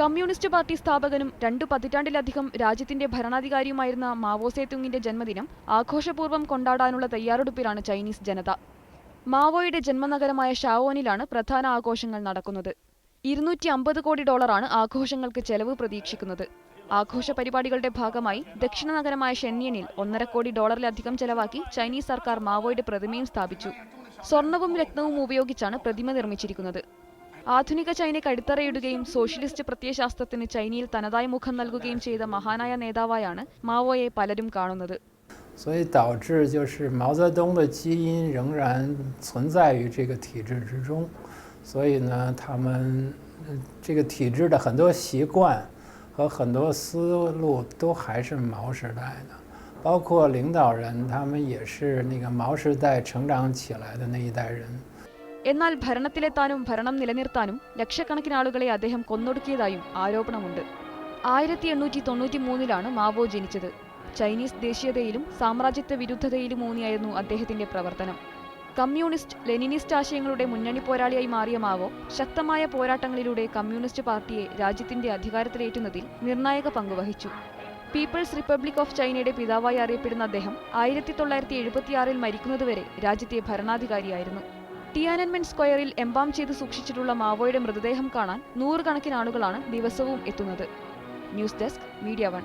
Communist party സ്ഥാപകനും രണ്ടു പതിറ്റാണ്ടിലധികം രാജ്യത്തിന്റെ ഭരണാധികാരിയുമായിരുന്ന Mao സേതുങ്ങിന്റെ ജന്മദിനം ആഘോഷപൂർവം കൊണ്ടാടാനുള്ള തയ്യാറെടുപ്പിലാണ് ചൈനീസ് ജനത. മാവോയുടെ ജന്മനഗരമായ ഷാവോനിലാണ് പ്രധാന ആഘോഷങ്ങൾ നടക്കുന്നത്. ഇരുന്നൂറ്റി അമ്പത് കോടി ഡോളറാണ് ആഘോഷങ്ങൾക്ക് ചെലവ് പ്രതീക്ഷിക്കുന്നത്. ആഘോഷ പരിപാടികളുടെ ഭാഗമായി ദക്ഷിണ നഗരമായ ഷെന്യനിൽ ഒന്നര കോടി ഡോളറിലധികം ചെലവാക്കി ചൈനീസ് സർക്കാർ മാവോയുടെ പ്രതിമയും സ്ഥാപിച്ചു. സ്വർണവും രത്നവും ഉപയോഗിച്ചാണ് പ്രതിമ നിർമ്മിച്ചിരിക്കുന്നത്. ആധുനിക ചൈനയ്ക്ക് അടിത്തറയിടുകയും സോഷ്യലിസ്റ്റ് പ്രത്യയശാസ്ത്രത്തിന് ചൈനയിൽ തനതായ മുഖം നൽകുകയും ചെയ്ത മഹാനായ നേതാവായാണ് മാവോയെ പലരും കാണുന്നത് 所以导致就是毛泽东的基因仍然存在于这个体制之中，所以呢，他们呃这个体制的很多习惯和很多思路都还是毛时代的，包括领导人他们也是那个毛时代成长起来的那一代人。 എന്നാൽ ഭരണത്തിലെത്താനും ഭരണം നിലനിർത്താനും ലക്ഷക്കണക്കിന് ആളുകളെ അദ്ദേഹം കൊന്നൊടുക്കിയതായും ആരോപണമുണ്ട്. ആയിരത്തി എണ്ണൂറ്റി തൊണ്ണൂറ്റി മൂന്നിലാണ് മാവോ ജനിച്ചത്. ചൈനീസ് ദേശീയതയിലും സാമ്രാജ്യത്വ വിരുദ്ധതയിലും ഊന്നിയായിരുന്നു അദ്ദേഹത്തിന്റെ പ്രവർത്തനം. കമ്മ്യൂണിസ്റ്റ് ലെനിനിസ്റ്റ് ആശയങ്ങളുടെ മുന്നണി പോരാളിയായി മാറിയ മാവോ ശക്തമായ പോരാട്ടങ്ങളിലൂടെ കമ്മ്യൂണിസ്റ്റ് പാർട്ടിയെ രാജ്യത്തിന്റെ അധികാരത്തിലേറ്റുന്നതിൽ നിർണായക പങ്കുവഹിച്ചു പീപ്പിൾസ് റിപ്പബ്ലിക് ഓഫ് ചൈനയുടെ പിതാവായി അറിയപ്പെടുന്ന അദ്ദേഹം ആയിരത്തി തൊള്ളായിരത്തി എഴുപത്തിയാറിൽ മരിക്കുന്നതുവരെ രാജ്യത്തെ ഭരണാധികാരിയായിരുന്നു. ടിയാനൻമെൻ സ്ക്വയറിൽ എംബാം ചെയ്ത് സൂക്ഷിച്ചിട്ടുള്ള മാവോയുടെ മൃതദേഹം കാണാൻ നൂറുകണക്കിന് ആളുകളാണ് ദിവസവും എത്തുന്നത്. News desk media one.